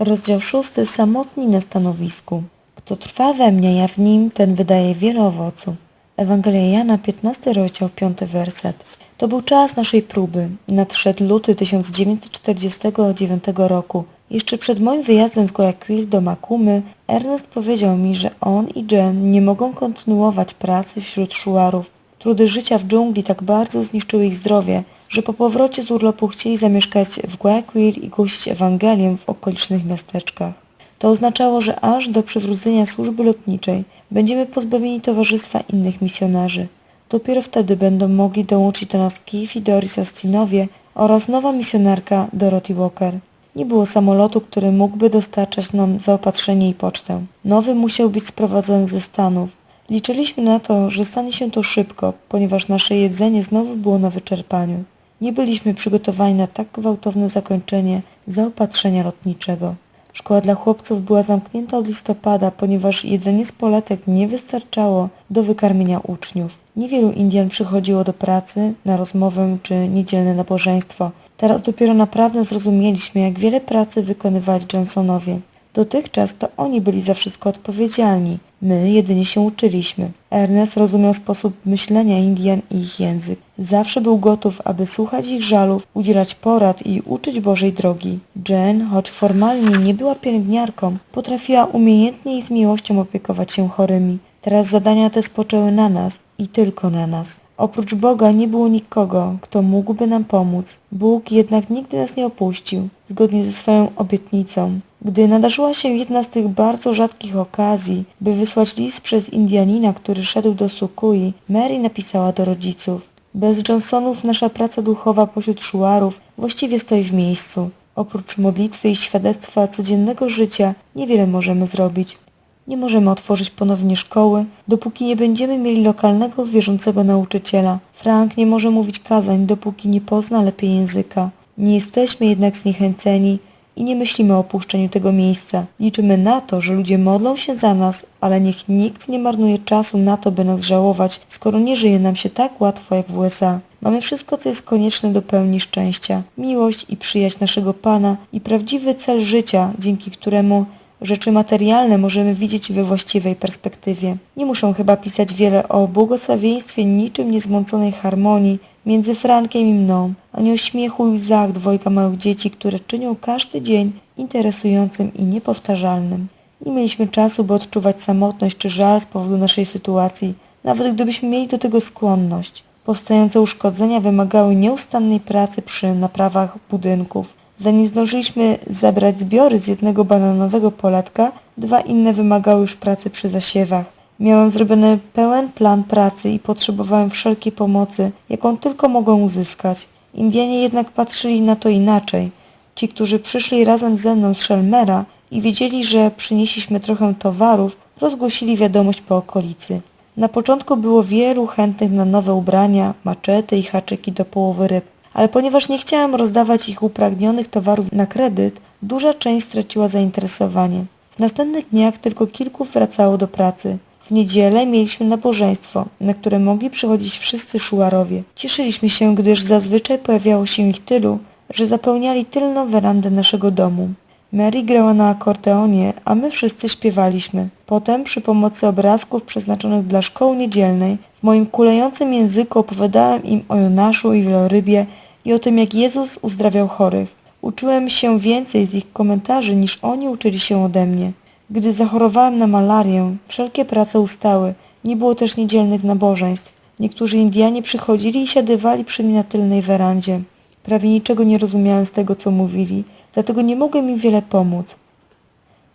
Rozdział szósty. Samotni na stanowisku. Kto trwa we mnie, ja w nim, ten wydaje wiele owocu. Ewangelia Jana, 15 rozdział, 5 werset. To był czas naszej próby. Nadszedł luty 1949 roku. Jeszcze przed moim wyjazdem z Guayaquil do Makumy, Ernest powiedział mi, że on i Jen nie mogą kontynuować pracy wśród szuarów. Trudy życia w dżungli tak bardzo zniszczyły ich zdrowie, że po powrocie z urlopu chcieli zamieszkać w Guayaquil i głosić Ewangelię w okolicznych miasteczkach. To oznaczało, że aż do przywrócenia służby lotniczej będziemy pozbawieni towarzystwa innych misjonarzy. Dopiero wtedy będą mogli dołączyć do nas Keith i Doris Austinowie oraz nowa misjonarka Dorothy Walker. Nie było samolotu, który mógłby dostarczać nam zaopatrzenie i pocztę. Nowy musiał być sprowadzony ze Stanów. Liczyliśmy na to, że stanie się to szybko, ponieważ nasze jedzenie znowu było na wyczerpaniu. Nie byliśmy przygotowani na tak gwałtowne zakończenie zaopatrzenia lotniczego. Szkoła dla chłopców była zamknięta od listopada, ponieważ jedzenie z poletek nie wystarczało do wykarmienia uczniów. Niewielu Indian przychodziło do pracy, na rozmowę czy niedzielne nabożeństwo. Teraz dopiero naprawdę zrozumieliśmy, jak wiele pracy wykonywali Johnsonowie. Dotychczas to oni byli za wszystko odpowiedzialni. My jedynie się uczyliśmy. Ernest rozumiał sposób myślenia Indian i ich język. Zawsze był gotów, aby słuchać ich żalów, udzielać porad i uczyć Bożej drogi. Jen, choć formalnie nie była pielęgniarką, potrafiła umiejętnie i z miłością opiekować się chorymi. Teraz zadania te spoczęły na nas i tylko na nas. Oprócz Boga nie było nikogo, kto mógłby nam pomóc. Bóg jednak nigdy nas nie opuścił, zgodnie ze swoją obietnicą. Gdy nadarzyła się jedna z tych bardzo rzadkich okazji, by wysłać list przez Indianina, który szedł do Sukui, Mary napisała do rodziców. Bez Johnsonów nasza praca duchowa pośród szuarów właściwie stoi w miejscu. Oprócz modlitwy i świadectwa codziennego życia niewiele możemy zrobić. Nie możemy otworzyć ponownie szkoły, dopóki nie będziemy mieli lokalnego wierzącego nauczyciela. Frank nie może mówić kazań, dopóki nie pozna lepiej języka. Nie jesteśmy jednak zniechęceni i nie myślimy o opuszczeniu tego miejsca. Liczymy na to, że ludzie modlą się za nas, ale niech nikt nie marnuje czasu na to, by nas żałować, skoro nie żyje nam się tak łatwo jak w USA. Mamy wszystko, co jest konieczne do pełni szczęścia. Miłość i przyjaźń naszego Pana i prawdziwy cel życia, dzięki któremu Rzeczy materialne możemy widzieć we właściwej perspektywie. Nie muszą chyba pisać wiele o błogosławieństwie niczym niezmąconej harmonii między Frankiem i mną, ani o śmiechu i łzach dwojga małych dzieci, które czynią każdy dzień interesującym i niepowtarzalnym. Nie mieliśmy czasu, by odczuwać samotność czy żal z powodu naszej sytuacji, nawet gdybyśmy mieli do tego skłonność. Powstające uszkodzenia wymagały nieustannej pracy przy naprawach budynków. Zanim zdążyliśmy zebrać zbiory z jednego bananowego poletka, dwa inne wymagały już pracy przy zasiewach. Miałem zrobiony pełen plan pracy i potrzebowałem wszelkiej pomocy, jaką tylko mogłem uzyskać. Indianie jednak patrzyli na to inaczej. Ci, którzy przyszli razem ze mną z Szelmera i wiedzieli, że przynieśliśmy trochę towarów, rozgłosili wiadomość po okolicy. Na początku było wielu chętnych na nowe ubrania, maczety i haczyki do połowy ryb ale ponieważ nie chciałem rozdawać ich upragnionych towarów na kredyt, duża część straciła zainteresowanie. W następnych dniach tylko kilku wracało do pracy. W niedzielę mieliśmy nabożeństwo, na które mogli przychodzić wszyscy szułarowie. Cieszyliśmy się, gdyż zazwyczaj pojawiało się ich tylu, że zapełniali tylną werandę naszego domu. Mary grała na akordeonie, a my wszyscy śpiewaliśmy. Potem przy pomocy obrazków przeznaczonych dla szkoły niedzielnej w moim kulejącym języku opowiadałem im o Jonaszu i wielorybie i o tym, jak Jezus uzdrawiał chorych. Uczyłem się więcej z ich komentarzy, niż oni uczyli się ode mnie. Gdy zachorowałem na malarię, wszelkie prace ustały. Nie było też niedzielnych nabożeństw. Niektórzy Indianie przychodzili i siadywali przy mnie na tylnej werandzie. Prawie niczego nie rozumiałem z tego, co mówili, dlatego nie mogłem im wiele pomóc.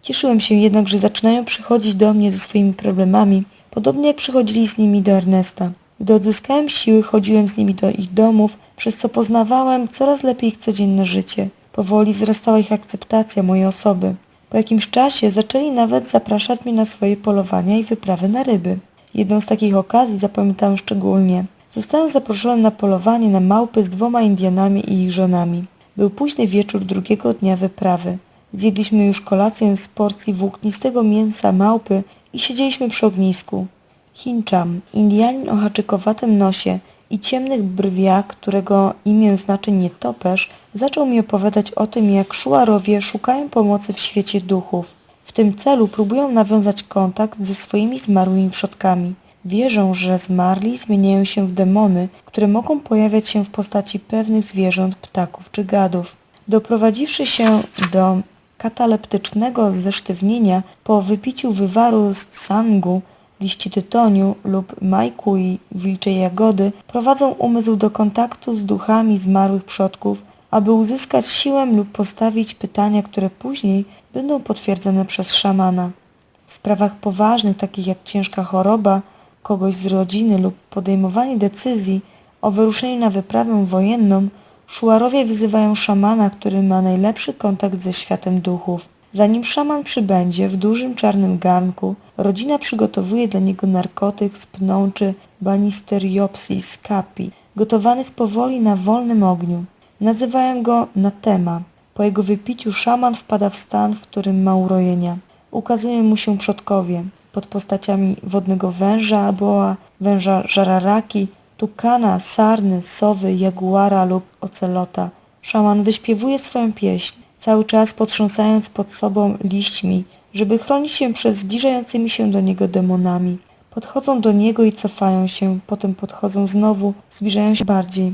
Cieszyłem się jednak, że zaczynają przychodzić do mnie ze swoimi problemami, podobnie jak przychodzili z nimi do Ernesta. Gdy odzyskałem siły, chodziłem z nimi do ich domów, przez co poznawałem coraz lepiej ich codzienne życie. Powoli wzrastała ich akceptacja mojej osoby. Po jakimś czasie zaczęli nawet zapraszać mnie na swoje polowania i wyprawy na ryby. Jedną z takich okazji zapamiętałem szczególnie. Zostałem zaproszony na polowanie na małpy z dwoma Indianami i ich żonami. Był późny wieczór drugiego dnia wyprawy. Zjedliśmy już kolację z porcji włóknistego mięsa małpy i siedzieliśmy przy ognisku. Hincham, Indianin o haczykowatym nosie i ciemnych brwiach, którego imię znaczy nietoperz, zaczął mi opowiadać o tym, jak szuarowie szukają pomocy w świecie duchów. W tym celu próbują nawiązać kontakt ze swoimi zmarłymi przodkami. Wierzą, że zmarli zmieniają się w demony, które mogą pojawiać się w postaci pewnych zwierząt, ptaków czy gadów. Doprowadziwszy się do kataleptycznego zesztywnienia po wypiciu wywaru z tsangu, liści tytoniu lub majkui, wilczej jagody, prowadzą umysł do kontaktu z duchami zmarłych przodków, aby uzyskać siłę lub postawić pytania, które później będą potwierdzone przez szamana. W sprawach poważnych, takich jak ciężka choroba kogoś z rodziny lub podejmowanie decyzji o wyruszeniu na wyprawę wojenną, szuarowie wyzywają szamana, który ma najlepszy kontakt ze światem duchów. Zanim szaman przybędzie w dużym czarnym garnku, rodzina przygotowuje dla niego narkotyk z pnączy Banisteriopsis capi, gotowanych powoli na wolnym ogniu. Nazywają go Natema. Po jego wypiciu szaman wpada w stan, w którym ma urojenia. Ukazują mu się przodkowie pod postaciami wodnego węża, boa, węża żararaki, tukana, sarny, sowy, jaguara lub ocelota. Szaman wyśpiewuje swoją pieśń, cały czas potrząsając pod sobą liśćmi, żeby chronić się przed zbliżającymi się do niego demonami. Podchodzą do niego i cofają się, potem podchodzą znowu, zbliżają się bardziej.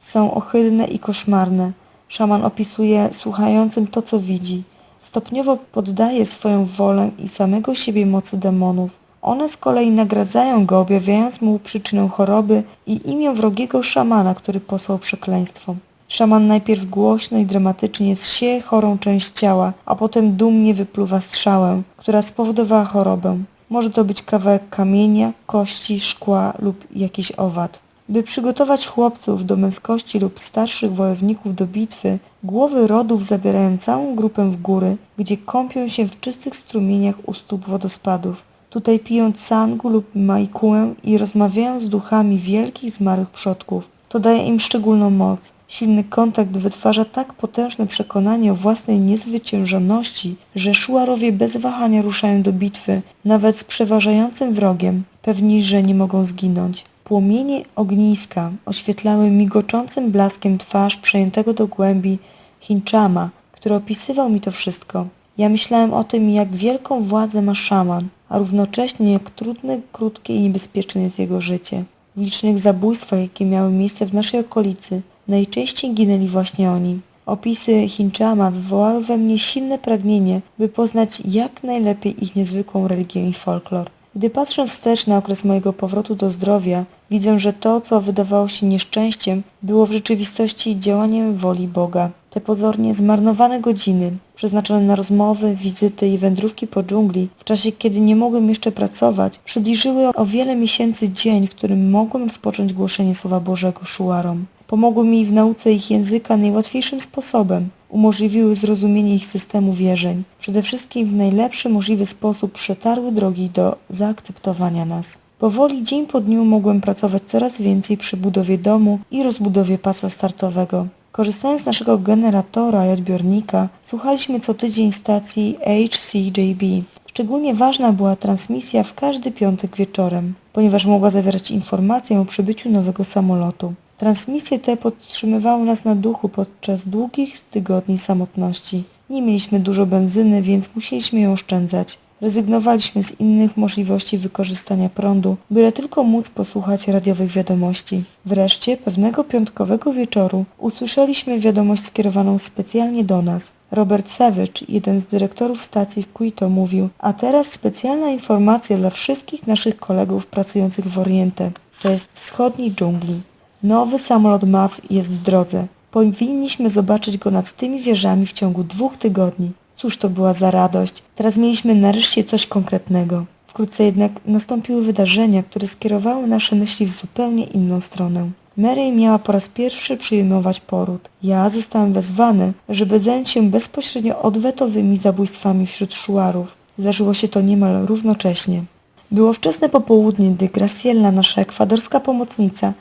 Są ohydne i koszmarne. Szaman opisuje słuchającym to, co widzi. Stopniowo poddaje swoją wolę i samego siebie mocy demonów. One z kolei nagradzają go, objawiając mu przyczynę choroby i imię wrogiego szamana, który posłał przekleństwo. Szaman najpierw głośno i dramatycznie zsieje chorą część ciała, a potem dumnie wypluwa strzałę, która spowodowała chorobę. Może to być kawałek kamienia, kości, szkła lub jakiś owad. By przygotować chłopców do męskości lub starszych wojowników do bitwy, głowy rodów zabierają całą grupę w góry, gdzie kąpią się w czystych strumieniach u stóp wodospadów. Tutaj piją cangu lub majkułę i rozmawiają z duchami wielkich zmarłych przodków. To daje im szczególną moc. Silny kontakt wytwarza tak potężne przekonanie o własnej niezwyciężoności, że szuarowie bez wahania ruszają do bitwy, nawet z przeważającym wrogiem, pewni, że nie mogą zginąć. Płomienie ogniska oświetlały migoczącym blaskiem twarz przejętego do głębi Hinchama, który opisywał mi to wszystko. Ja myślałem o tym, jak wielką władzę ma szaman, a równocześnie jak trudne, krótkie i niebezpieczne jest jego życie. W licznych zabójstwach, jakie miały miejsce w naszej okolicy, najczęściej ginęli właśnie oni. Opisy Hinchama wywołały we mnie silne pragnienie, by poznać jak najlepiej ich niezwykłą religię i folklor. Gdy patrzę wstecz na okres mojego powrotu do zdrowia, widzę, że to, co wydawało się nieszczęściem, było w rzeczywistości działaniem woli Boga. Te pozornie zmarnowane godziny, przeznaczone na rozmowy, wizyty i wędrówki po dżungli, w czasie kiedy nie mogłem jeszcze pracować, przybliżyły o wiele miesięcy dzień, w którym mogłem rozpocząć głoszenie Słowa Bożego szuarom. Pomogły mi w nauce ich języka najłatwiejszym sposobem. Umożliwiły zrozumienie ich systemu wierzeń. Przede wszystkim w najlepszy możliwy sposób przetarły drogi do zaakceptowania nas. Powoli dzień po dniu mogłem pracować coraz więcej przy budowie domu i rozbudowie pasa startowego. Korzystając z naszego generatora i odbiornika, słuchaliśmy co tydzień stacji HCJB. Szczególnie ważna była transmisja w każdy piątek wieczorem, ponieważ mogła zawierać informację o przybyciu nowego samolotu. Transmisje te podtrzymywały nas na duchu podczas długich tygodni samotności. Nie mieliśmy dużo benzyny, więc musieliśmy ją oszczędzać. Rezygnowaliśmy z innych możliwości wykorzystania prądu, byle tylko móc posłuchać radiowych wiadomości. Wreszcie pewnego piątkowego wieczoru usłyszeliśmy wiadomość skierowaną specjalnie do nas. Robert Savage, jeden z dyrektorów stacji w Quito, mówił, a teraz specjalna informacja dla wszystkich naszych kolegów pracujących w Oriente. To jest wschodniej dżungli. Nowy samolot MAF jest w drodze. Powinniśmy zobaczyć go nad tymi wieżami w ciągu dwóch tygodni. Cóż to była za radość. Teraz mieliśmy nareszcie coś konkretnego. Wkrótce jednak nastąpiły wydarzenia, które skierowały nasze myśli w zupełnie inną stronę. Mary miała po raz pierwszy przyjmować poród. Ja zostałem wezwany, żeby zająć się bezpośrednio odwetowymi zabójstwami wśród szuarów. Zdarzyło się to niemal równocześnie. Było wczesne popołudnie, gdy Graciela, nasza ekwadorska pomocnica,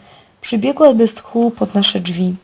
przybiegła bez tchu pod nasze drzwi.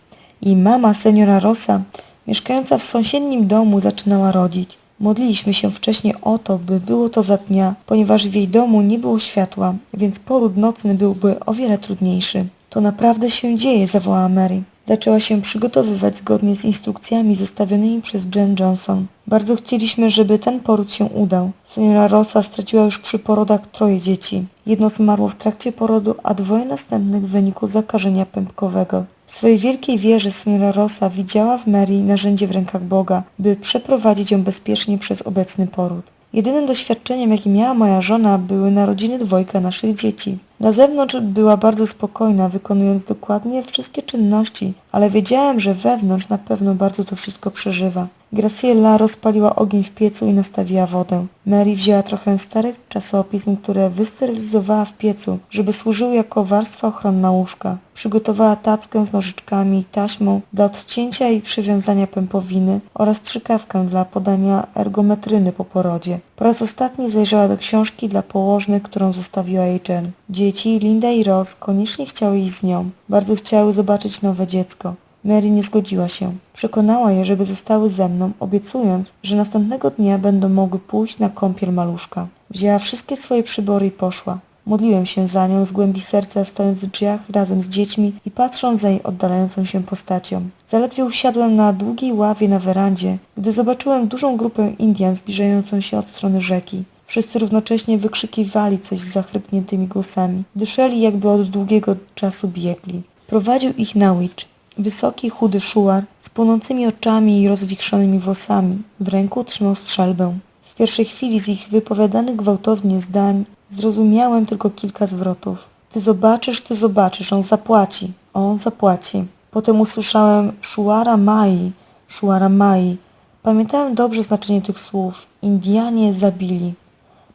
Jej mama, seniora Rosa, mieszkająca w sąsiednim domu, zaczynała rodzić. Modliliśmy się wcześniej o to, by było to za dnia, ponieważ w jej domu nie było światła, więc poród nocny byłby o wiele trudniejszy. To naprawdę się dzieje, zawołała Mary. Zaczęła się przygotowywać zgodnie z instrukcjami zostawionymi przez Jen Johnson. Bardzo chcieliśmy, żeby ten poród się udał. Seniora Rossa straciła już przy porodach troje dzieci. Jedno zmarło w trakcie porodu, a dwoje następnych w wyniku zakażenia pępkowego. W swojej wielkiej wierze seniora Rossa widziała w Mary narzędzie w rękach Boga, by przeprowadzić ją bezpiecznie przez obecny poród. Jedynym doświadczeniem, jakie miała moja żona, były narodziny dwojga naszych dzieci. Na zewnątrz była bardzo spokojna, wykonując dokładnie wszystkie czynności, ale wiedziałem, że wewnątrz na pewno bardzo to wszystko przeżywa. Graciela rozpaliła ogień w piecu i nastawiła wodę. Mary wzięła trochę starych czasopism, które wysterylizowała w piecu, żeby służyły jako warstwa ochronna łóżka. Przygotowała tackę z nożyczkami i taśmą do odcięcia i przywiązania pępowiny oraz strzykawkę dla podania ergometryny po porodzie. Po raz ostatni zajrzała do książki dla położnych, którą zostawiła jej Jen. Dzieci, Linda i Ross koniecznie chciały iść z nią. Bardzo chciały zobaczyć nowe dziecko. Mary nie zgodziła się. Przekonała je, żeby zostały ze mną, obiecując, że następnego dnia będą mogły pójść na kąpiel maluszka. Wzięła wszystkie swoje przybory i poszła. Modliłem się za nią z głębi serca, stojąc w drzwiach razem z dziećmi i patrząc za jej oddalającą się postacią. Zaledwie usiadłem na długiej ławie na werandzie, gdy zobaczyłem dużą grupę Indian zbliżającą się od strony rzeki. Wszyscy równocześnie wykrzykiwali coś z zachrypniętymi głosami. Dyszeli jakby od długiego czasu biegli. Prowadził ich na Witch. Wysoki, chudy szuar z płonącymi oczami i rozwichrzonymi włosami. W ręku trzymał strzelbę. W pierwszej chwili z ich wypowiadanych gwałtownie zdań zrozumiałem tylko kilka zwrotów. Ty zobaczysz, ty zobaczysz, on zapłaci. On zapłaci. Potem usłyszałem szuara mai, szuara mai. Pamiętałem dobrze znaczenie tych słów. Indianie zabili.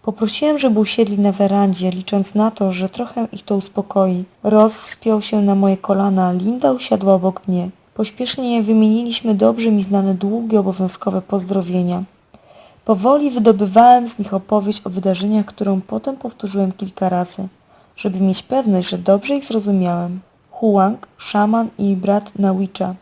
Poprosiłem, żeby usiedli na werandzie, licząc na to, że trochę ich to uspokoi. Roz wspiął się na moje kolana, Linda usiadła obok mnie. Pośpiesznie wymieniliśmy dobrze mi znane długie obowiązkowe pozdrowienia. Powoli wydobywałem z nich opowieść o wydarzeniach, którą potem powtórzyłem kilka razy, żeby mieć pewność, że dobrze ich zrozumiałem. Huang, szaman i brat Nawicza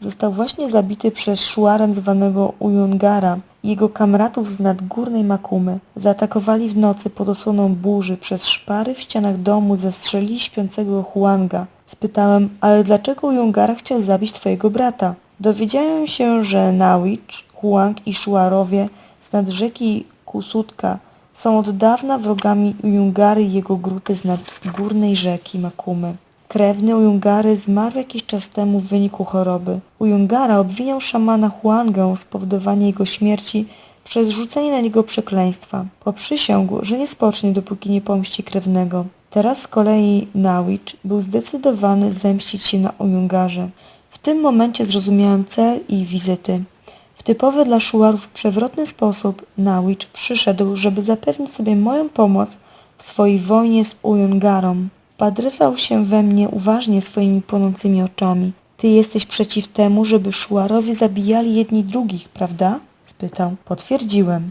został właśnie zabity przez szuarem zwanego Ujungara jego kamratów z nadgórnej Makumy. Zaatakowali w nocy pod osłoną burzy, przez szpary w ścianach domu zestrzelili śpiącego Huanga. Spytałem, ale dlaczego Ujungara chciał zabić twojego brata? Dowiedziałem się, że Nawicz, Huang i Szuarowie z nad rzeki Kusutka są od dawna wrogami Ujungary i jego grupy z nadgórnej rzeki Makumy. Krewny Ujungary zmarł jakiś czas temu w wyniku choroby. Ujungara obwiniał szamana Huangę spowodowanie jego śmierci przez rzucenie na niego przekleństwa. Poprzysiągł, że nie spocznie, dopóki nie pomści krewnego. Teraz z kolei Nawicz był zdecydowany zemścić się na Ujungarze. W tym momencie zrozumiałem cel i wizyty. W typowy dla szuarów przewrotny sposób Nawicz przyszedł, żeby zapewnić sobie moją pomoc w swojej wojnie z Ujungarą. Wpadrywał się we mnie uważnie swoimi płonącymi oczami. Ty jesteś przeciw temu, żeby szuarowie zabijali jedni drugich, prawda? spytał. Potwierdziłem.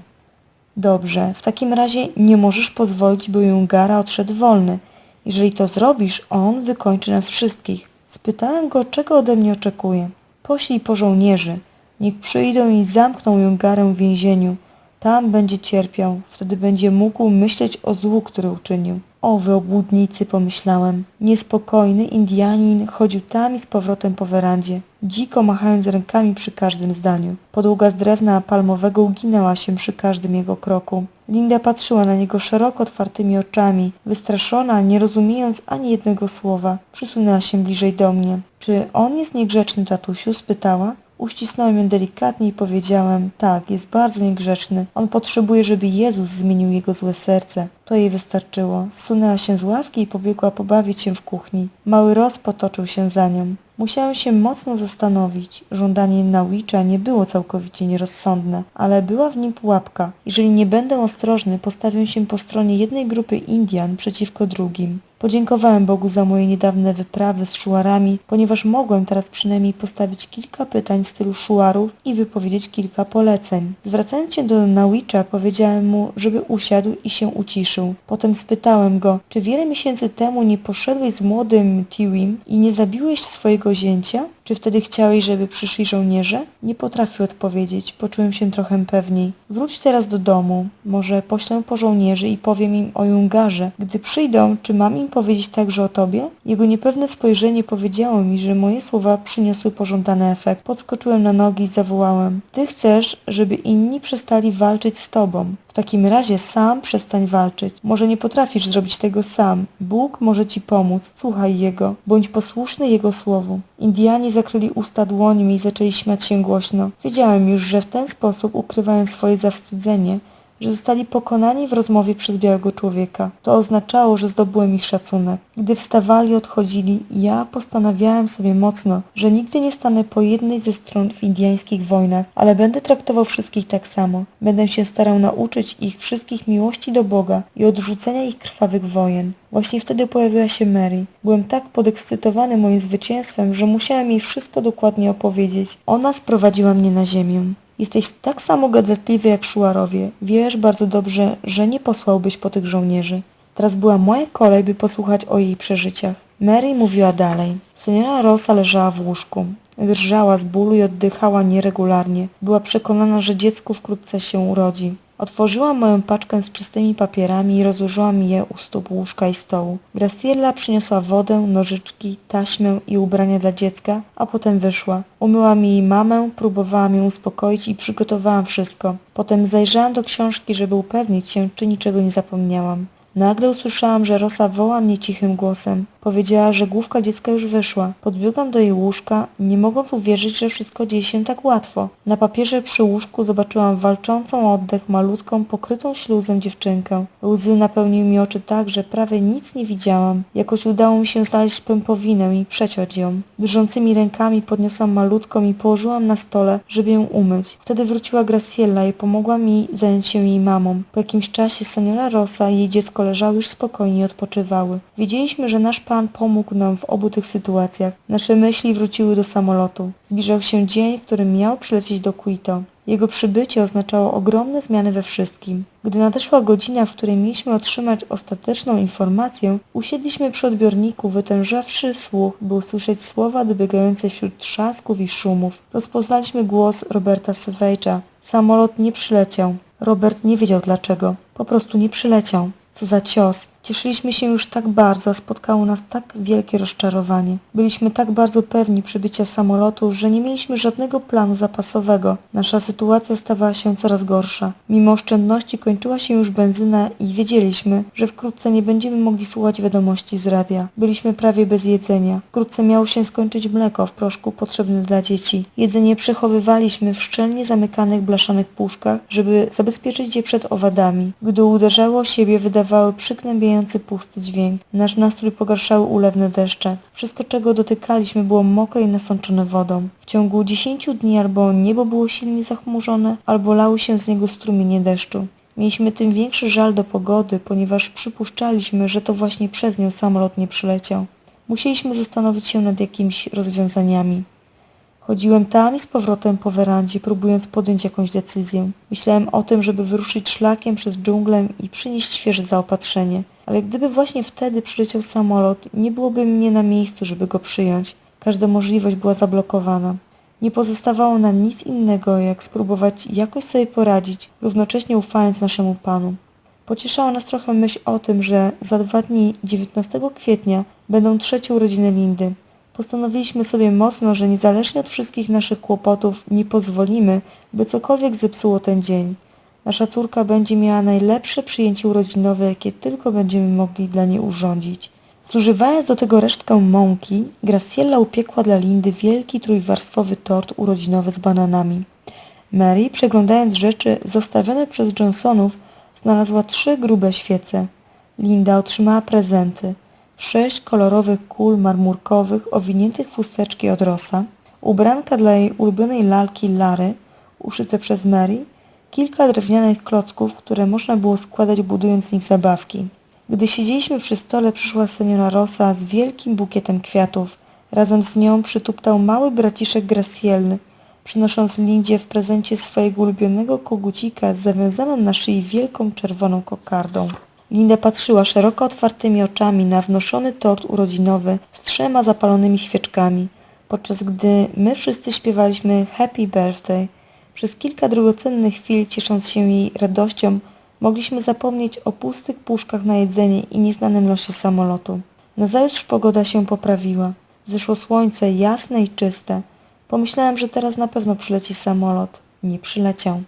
Dobrze, w takim razie nie możesz pozwolić, by Jungara odszedł wolny. Jeżeli to zrobisz, on wykończy nas wszystkich. Spytałem go, czego ode mnie oczekuje. Poślij po żołnierzy. Niech przyjdą i zamkną Jungarę w więzieniu. Tam będzie cierpiał, wtedy będzie mógł myśleć o złu, który uczynił. O, wy obłudnicy, pomyślałem. Niespokojny Indianin chodził tam i z powrotem po werandzie, dziko machając rękami przy każdym zdaniu. Podłoga z drewna palmowego uginęła się przy każdym jego kroku. Linda patrzyła na niego szeroko otwartymi oczami, wystraszona, nie rozumiejąc ani jednego słowa. Przysunęła się bliżej do mnie. Czy on jest niegrzeczny, tatusiu? spytała. Uścisnąłem ją delikatnie i powiedziałem, tak, jest bardzo niegrzeczny. On potrzebuje, żeby Jezus zmienił jego złe serce. To jej wystarczyło. Zsunęła się z ławki i pobiegła pobawić się w kuchni. Mały roz potoczył się za nią. Musiałem się mocno zastanowić. Żądanie Nawicza nie było całkowicie nierozsądne, ale była w nim pułapka. Jeżeli nie będę ostrożny, postawię się po stronie jednej grupy Indian przeciwko drugim. Podziękowałem Bogu za moje niedawne wyprawy z szuarami, ponieważ mogłem teraz przynajmniej postawić kilka pytań w stylu szuarów i wypowiedzieć kilka poleceń. Zwracając się do Nawicza, powiedziałem mu, żeby usiadł i się uciszył. Potem spytałem go, czy wiele miesięcy temu nie poszedłeś z młodym Tiwim i nie zabiłeś swojego zięcia? Czy wtedy chciałeś, żeby przyszli żołnierze? Nie potrafił odpowiedzieć. Poczułem się trochę pewniej. Wróć teraz do domu. Może poślę po żołnierzy i powiem im o Jungarze. Gdy przyjdą, czy mam im powiedzieć także o tobie? Jego niepewne spojrzenie powiedziało mi, że moje słowa przyniosły pożądany efekt. Podskoczyłem na nogi i zawołałem. Ty chcesz, żeby inni przestali walczyć z tobą. Takim razie sam przestań walczyć. Może nie potrafisz zrobić tego sam. Bóg może ci pomóc. Słuchaj Jego. Bądź posłuszny Jego słowu. Indianie zakryli usta dłońmi i zaczęli śmiać się głośno. Wiedziałem już, że w ten sposób ukrywają swoje zawstydzenie, że zostali pokonani w rozmowie przez białego człowieka. To oznaczało, że zdobyłem ich szacunek. Gdy wstawali, odchodzili, ja postanawiałem sobie mocno, że nigdy nie stanę po jednej ze stron w indyjskich wojnach, ale będę traktował wszystkich tak samo. Będę się starał nauczyć ich wszystkich miłości do Boga i odrzucenia ich krwawych wojen. Właśnie wtedy pojawiła się Mary. Byłem tak podekscytowany moim zwycięstwem, że musiałem jej wszystko dokładnie opowiedzieć. Ona sprowadziła mnie na ziemię. Jesteś tak samo gadatliwy jak szułarowie. Wiesz bardzo dobrze, że nie posłałbyś po tych żołnierzy. Teraz była moja kolej, by posłuchać o jej przeżyciach. Mary mówiła dalej. Seniora Rosa leżała w łóżku. Drżała z bólu i oddychała nieregularnie. Była przekonana, że dziecko wkrótce się urodzi. Otworzyłam moją paczkę z czystymi papierami i rozłożyłam je u stóp łóżka i stołu. Graciela przyniosła wodę, nożyczki, taśmę i ubrania dla dziecka, a potem wyszła. Umyłam jej mamę, próbowałam ją uspokoić i przygotowałam wszystko. Potem zajrzałam do książki, żeby upewnić się, czy niczego nie zapomniałam. Nagle usłyszałam, że Rosa woła mnie cichym głosem. Powiedziała, że główka dziecka już wyszła. Podbiegłam do jej łóżka, nie mogąc uwierzyć, że wszystko dzieje się tak łatwo. Na papierze przy łóżku zobaczyłam walczącą oddech malutką, pokrytą śluzem dziewczynkę. Łzy napełniły mi oczy tak, że prawie nic nie widziałam. Jakoś udało mi się znaleźć pępowinę i przeciąć ją. Drżącymi rękami podniosłam malutką i położyłam na stole, żeby ją umyć. Wtedy wróciła Graciela i pomogła mi zająć się jej mamą. Po jakimś czasie seniora Rosa i jej dziecko leżały już spokojnie i odpoczywały. Wiedzieliśmy, że nasz Pan pomógł nam w obu tych sytuacjach. Nasze myśli wróciły do samolotu. Zbliżał się dzień, w którym miał przylecieć do Quito. Jego przybycie oznaczało ogromne zmiany we wszystkim. Gdy nadeszła godzina, w której mieliśmy otrzymać ostateczną informację, usiedliśmy przy odbiorniku, wytężawszy słuch, by usłyszeć słowa dobiegające wśród trzasków i szumów. Rozpoznaliśmy głos Roberta Sewejcza. Samolot nie przyleciał. Robert nie wiedział dlaczego. Po prostu nie przyleciał. Co za cios. Cieszyliśmy się już tak bardzo, a spotkało nas tak wielkie rozczarowanie. Byliśmy tak bardzo pewni przybycia samolotu, że nie mieliśmy żadnego planu zapasowego. Nasza sytuacja stawała się coraz gorsza. Mimo oszczędności kończyła się już benzyna i wiedzieliśmy, że wkrótce nie będziemy mogli słuchać wiadomości z radia. Byliśmy prawie bez jedzenia. Wkrótce miało się skończyć mleko w proszku potrzebne dla dzieci. Jedzenie przechowywaliśmy w szczelnie zamykanych blaszanych puszkach, żeby zabezpieczyć je przed owadami. Gdy uderzało siebie, wydawały przygnębiający pusty dźwięk. Nasz nastrój pogarszały ulewne deszcze. Wszystko, czego dotykaliśmy, było mokre i nasączone wodą. W ciągu dziesięciu dni albo niebo było silnie zachmurzone, albo lały się z niego strumienie deszczu. Mieliśmy tym większy żal do pogody, ponieważ przypuszczaliśmy, że to właśnie przez nią samolot nie przyleciał. Musieliśmy zastanowić się nad jakimiś rozwiązaniami. Chodziłem tam i z powrotem po werandzie, próbując podjąć jakąś decyzję. Myślałem o tym, żeby wyruszyć szlakiem przez dżunglę i przynieść świeże zaopatrzenie. Ale gdyby właśnie wtedy przyleciał samolot, nie byłoby mnie na miejscu, żeby go przyjąć. Każda możliwość była zablokowana. Nie pozostawało nam nic innego, jak spróbować jakoś sobie poradzić, równocześnie ufając naszemu Panu. Pocieszała nas trochę myśl o tym, że za dwa dni, 19 kwietnia, będą trzecie urodziny Lindy. Postanowiliśmy sobie mocno, że niezależnie od wszystkich naszych kłopotów nie pozwolimy, by cokolwiek zepsuło ten dzień. Nasza córka będzie miała najlepsze przyjęcie urodzinowe, jakie tylko będziemy mogli dla niej urządzić. Zużywając do tego resztkę mąki, Graciela upiekła dla Lindy wielki trójwarstwowy tort urodzinowy z bananami. Mary, przeglądając rzeczy zostawione przez Johnsonów, znalazła trzy grube świece. Linda otrzymała prezenty. Sześć kolorowych kul marmurkowych owiniętych w chusteczki od Rosa, ubranka dla jej ulubionej lalki Lary, uszyte przez Mary, kilka drewnianych klocków, które można było składać budując z nich zabawki. Gdy siedzieliśmy przy stole, przyszła seniora Rosa z wielkim bukietem kwiatów. Razem z nią przytuptał mały braciszek Gracielny, przynosząc Lindzie w prezencie swojego ulubionego kogucika z zawiązaną na szyi wielką czerwoną kokardą. Linda patrzyła szeroko otwartymi oczami na wnoszony tort urodzinowy z trzema zapalonymi świeczkami. podczas gdy my wszyscy śpiewaliśmy Happy Birthday. Przez kilka drogocennych chwil, ciesząc się jej radością, mogliśmy zapomnieć o pustych puszkach na jedzenie i nieznanym losie samolotu. Nazajutrz pogoda się poprawiła. Zeszło słońce jasne i czyste. Pomyślałem, że teraz na pewno przyleci samolot. Nie przyleciał.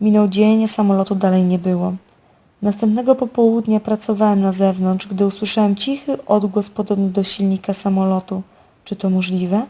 Minął dzień, a samolotu dalej nie było. Następnego popołudnia pracowałem na zewnątrz, gdy usłyszałem cichy odgłos podobny do silnika samolotu. Czy to możliwe?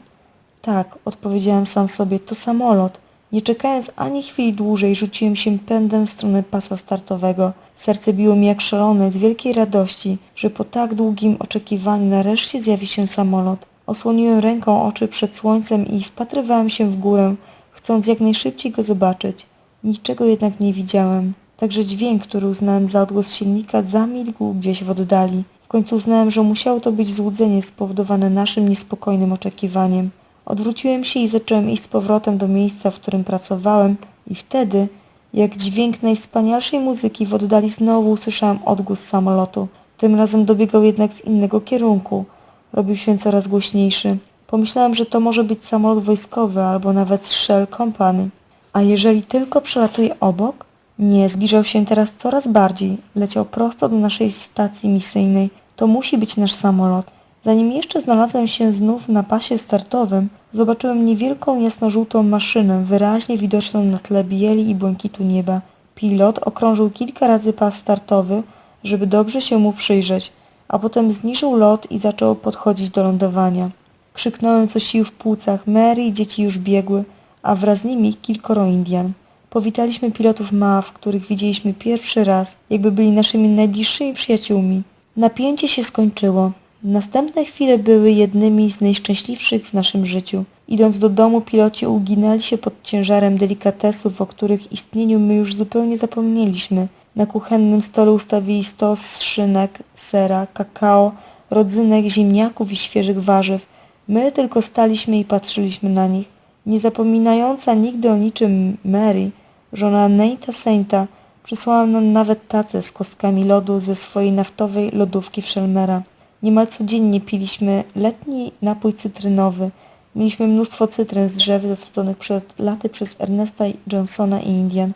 Tak, odpowiedziałem sam sobie, to samolot. Nie czekając ani chwili dłużej, rzuciłem się pędem w stronę pasa startowego. Serce biło mi jak szalone z wielkiej radości, że po tak długim oczekiwaniu nareszcie zjawi się samolot. Osłoniłem ręką oczy przed słońcem i wpatrywałem się w górę, chcąc jak najszybciej go zobaczyć. Niczego jednak nie widziałem. Także dźwięk, który uznałem za odgłos silnika, zamilkł gdzieś w oddali. W końcu uznałem, że musiało to być złudzenie spowodowane naszym niespokojnym oczekiwaniem. Odwróciłem się i zacząłem iść z powrotem do miejsca, w którym pracowałem i wtedy, jak dźwięk najwspanialszej muzyki w oddali znowu usłyszałem odgłos samolotu. Tym razem dobiegał jednak z innego kierunku. Robił się coraz głośniejszy. Pomyślałem, że to może być samolot wojskowy albo nawet Shell Company. A jeżeli tylko przelatuje obok? Nie, zbliżał się teraz coraz bardziej. Leciał prosto do naszej stacji misyjnej. To musi być nasz samolot. Zanim jeszcze znalazłem się znów na pasie startowym, zobaczyłem niewielką jasnożółtą maszynę, wyraźnie widoczną na tle bieli i błękitu nieba. Pilot okrążył kilka razy pas startowy, żeby dobrze się mu przyjrzeć, a potem zniżył lot i zaczął podchodzić do lądowania. Krzyknąłem co sił w płucach, Mary i dzieci już biegły, a wraz z nimi kilkoro Indian. Powitaliśmy pilotów MAF, których widzieliśmy pierwszy raz, jakby byli naszymi najbliższymi przyjaciółmi. Napięcie się skończyło. Następne chwile były jednymi z najszczęśliwszych w naszym życiu. Idąc do domu, piloci uginali się pod ciężarem delikatesów, o których istnieniu my już zupełnie zapomnieliśmy. Na kuchennym stole ustawili stos szynek, sera, kakao, rodzynek, ziemniaków i świeżych warzyw. My tylko staliśmy i patrzyliśmy na nich. Nie zapominająca nigdy o niczym Mary, żona Nate'a Sainta, przysłała nam nawet tacę z kostkami lodu ze swojej naftowej lodówki w Shelmera. Niemal codziennie piliśmy letni napój cytrynowy. Mieliśmy mnóstwo cytryn z drzew zasadzonych przez laty przez Ernesta Johnsona i Indian,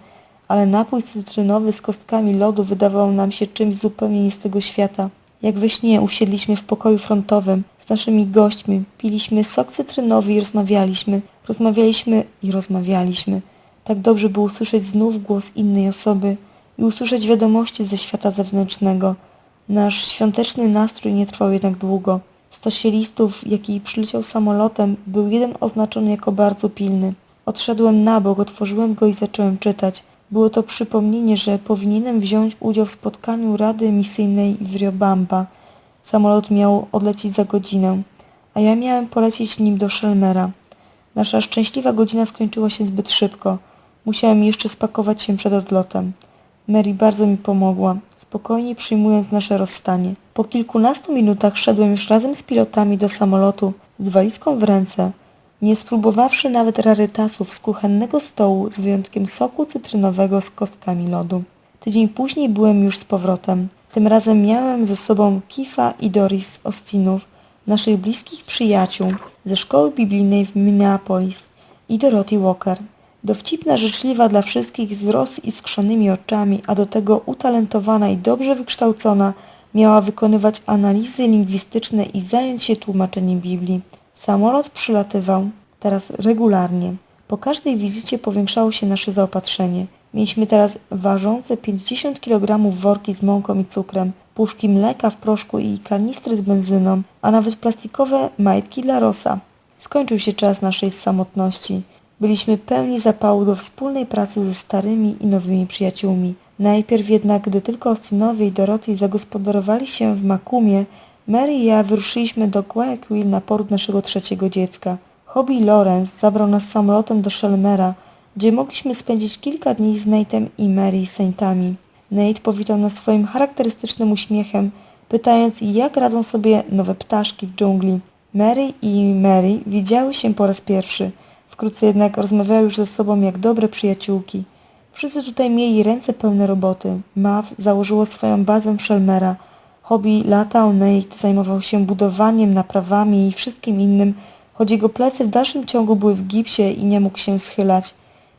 ale napój cytrynowy z kostkami lodu wydawał nam się czymś zupełnie nie z tego świata. Jak we śnie usiedliśmy w pokoju frontowym z naszymi gośćmi, piliśmy sok cytrynowy i rozmawialiśmy. Rozmawialiśmy i rozmawialiśmy. Tak dobrze było usłyszeć znów głos innej osoby i usłyszeć wiadomości ze świata zewnętrznego. Nasz świąteczny nastrój nie trwał jednak długo. W stosie listów, jaki przyleciał samolotem, był jeden oznaczony jako bardzo pilny. Odszedłem na bok, otworzyłem go i zacząłem czytać. Było to przypomnienie, że powinienem wziąć udział w spotkaniu Rady Misyjnej w Riobamba. Samolot miał odlecieć za godzinę, a ja miałem polecieć nim do Szelmera. Nasza szczęśliwa godzina skończyła się zbyt szybko. Musiałem jeszcze spakować się przed odlotem. Mary bardzo mi pomogła, spokojnie przyjmując nasze rozstanie. Po kilkunastu minutach szedłem już razem z pilotami do samolotu z walizką w ręce, nie spróbowawszy nawet rarytasów z kuchennego stołu z wyjątkiem soku cytrynowego z kostkami lodu. Tydzień później byłem już z powrotem. Tym razem miałem ze sobą Kifa i Doris Austinów, naszych bliskich przyjaciół ze szkoły biblijnej w Minneapolis i Dorothy Walker. Dowcipna, życzliwa dla wszystkich z roziskrzonymi oczami, a do tego utalentowana i dobrze wykształcona, miała wykonywać analizy lingwistyczne i zająć się tłumaczeniem Biblii. Samolot przylatywał teraz regularnie. Po każdej wizycie powiększało się nasze zaopatrzenie. Mieliśmy teraz ważące 50 kg worki z mąką i cukrem, puszki mleka w proszku i kanistry z benzyną, a nawet plastikowe majtki dla Rosa. Skończył się czas naszej samotności. Byliśmy pełni zapału do wspólnej pracy ze starymi i nowymi przyjaciółmi. Najpierw jednak, gdy tylko Austinowie i Dorothy zagospodarowali się w Makumie, Mary i ja wyruszyliśmy do Guayaquil na poród naszego trzeciego dziecka. Hobby Lawrence zabrał nas samolotem do Shelmera, gdzie mogliśmy spędzić kilka dni z Nate'em i Mary Saintami. Nate powitał nas swoim charakterystycznym uśmiechem, pytając jak radzą sobie nowe ptaszki w dżungli. Mary i Mary widziały się po raz pierwszy. Wkrótce jednak rozmawiały już ze sobą jak dobre przyjaciółki. Wszyscy tutaj mieli ręce pełne roboty. Mav założyło swoją bazę w Shelmera. Hobby latał, Nate zajmował się budowaniem, naprawami i wszystkim innym, choć jego plecy w dalszym ciągu były w gipsie i nie mógł się schylać.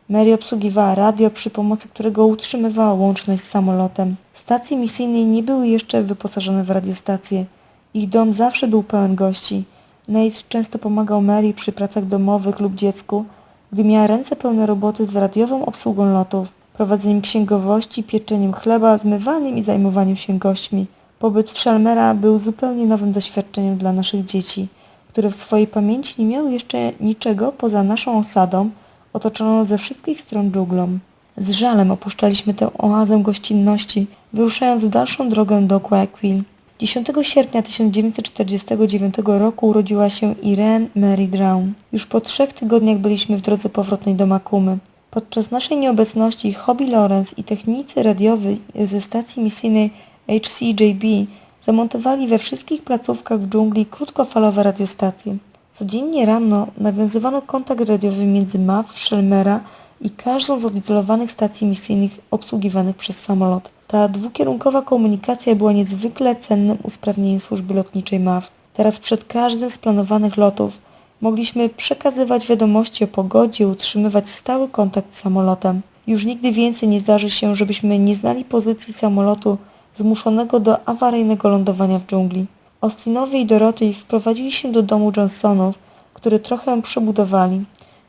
Mary obsługiwała radio, przy pomocy którego utrzymywała łączność z samolotem. Stacje misyjne nie były jeszcze wyposażone w radiostacje. Ich dom zawsze był pełen gości. Nate często pomagał Mary przy pracach domowych lub dziecku, gdy miała ręce pełne roboty z radiową obsługą lotów, prowadzeniem księgowości, pieczeniem chleba, zmywaniem i zajmowaniem się gośćmi. Pobyt w Chalmera był zupełnie nowym doświadczeniem dla naszych dzieci, które w swojej pamięci nie miały jeszcze niczego poza naszą osadą, otoczoną ze wszystkich stron dżuglą. Z żalem opuszczaliśmy tę oazę gościnności, wyruszając w dalszą drogę do Guayaquil. 10 sierpnia 1949 roku urodziła się Irene Mary Brown. Już po trzech tygodniach byliśmy w drodze powrotnej do Makumy. Podczas naszej nieobecności Hobby Lawrence i technicy radiowi ze stacji misyjnej HCJB zamontowali we wszystkich placówkach w dżungli krótkofalowe radiostacje. Codziennie rano nawiązywano kontakt radiowy między MAP, Shelmera i każdą z odizolowanych stacji misyjnych obsługiwanych przez samolot. Ta dwukierunkowa komunikacja była niezwykle cennym usprawnieniem służby lotniczej MAF. Teraz przed każdym z planowanych lotów mogliśmy przekazywać wiadomości o pogodzie, utrzymywać stały kontakt z samolotem. Już nigdy więcej nie zdarzy się, żebyśmy nie znali pozycji samolotu zmuszonego do awaryjnego lądowania w dżungli. Austinowie i Dorothy wprowadzili się do domu Johnsonów, który trochę przebudowali.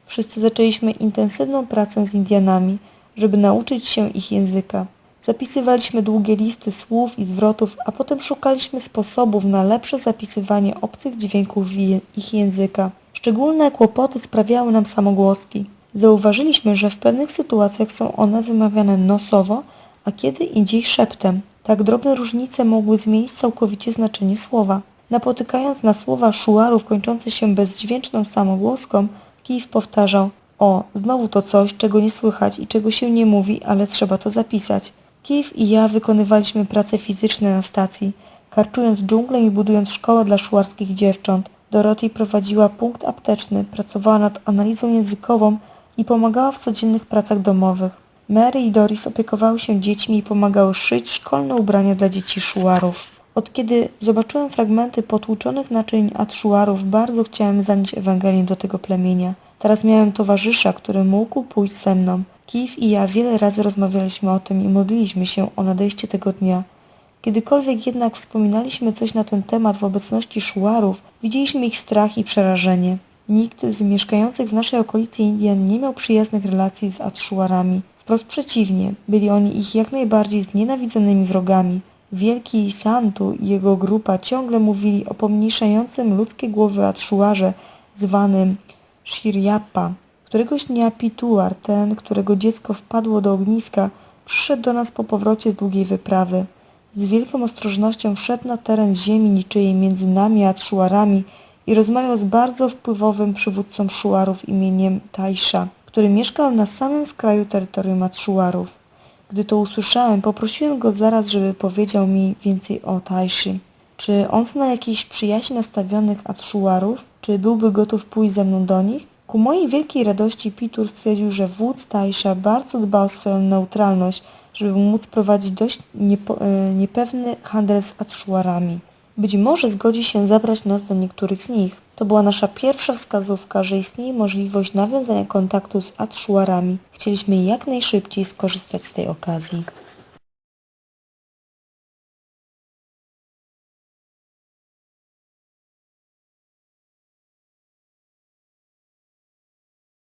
Wszyscy zaczęliśmy intensywną pracę z Indianami, żeby nauczyć się ich języka. Zapisywaliśmy długie listy słów i zwrotów, a potem szukaliśmy sposobów na lepsze zapisywanie obcych dźwięków ich języka. Szczególne kłopoty sprawiały nam samogłoski. Zauważyliśmy, że w pewnych sytuacjach są one wymawiane nosowo, a kiedy indziej szeptem. Tak drobne różnice mogły zmienić całkowicie znaczenie słowa. Napotykając na słowa szuarów kończące się bezdźwięczną samogłoską, Kijów powtarzał O, znowu to coś, czego nie słychać i czego się nie mówi, ale trzeba to zapisać. Kijów i ja wykonywaliśmy prace fizyczne na stacji, karczując dżunglę i budując szkołę dla szuarskich dziewcząt. Dorothy prowadziła punkt apteczny, pracowała nad analizą językową i pomagała w codziennych pracach domowych. Mary i Doris opiekowały się dziećmi i pomagały szyć szkolne ubrania dla dzieci szuarów. Od kiedy zobaczyłem fragmenty potłuczonych naczyń atszuarów, bardzo chciałem zanieść Ewangelię do tego plemienia. Teraz miałem towarzysza, który mógł pójść ze mną. Kijów i ja wiele razy rozmawialiśmy o tym i modliliśmy się o nadejście tego dnia. Kiedykolwiek jednak wspominaliśmy coś na ten temat w obecności szuarów, widzieliśmy ich strach i przerażenie. Nikt z mieszkających w naszej okolicy Indian nie miał przyjaznych relacji z Atszuarami. Wprost przeciwnie, byli oni ich jak najbardziej znienawidzonymi wrogami. Wielki Santu i jego grupa ciągle mówili o pomniejszającym ludzkie głowy Atszuarze zwanym Shiryappa. Któregoś dnia Pituar, ten, którego dziecko wpadło do ogniska, przyszedł do nas po powrocie z długiej wyprawy. Z wielką ostrożnością wszedł na teren ziemi niczyjej między nami a Szuarami i rozmawiał z bardzo wpływowym przywódcą Szuarów imieniem Tajsza, który mieszkał na samym skraju terytorium Atszuarów. Gdy to usłyszałem, poprosiłem go zaraz, żeby powiedział mi więcej o Tajszy. Czy on zna jakichś przyjaźni nastawionych Atszuarów? Czy byłby gotów pójść ze mną do nich? Ku mojej wielkiej radości Pitur stwierdził, że wódz Tajsza bardzo dba o swoją neutralność, żeby móc prowadzić dość niepo, e, niepewny handel z Atszuarami. Być może zgodzi się zabrać nas do niektórych z nich. To była nasza pierwsza wskazówka, że istnieje możliwość nawiązania kontaktu z Atszuarami. Chcieliśmy jak najszybciej skorzystać z tej okazji.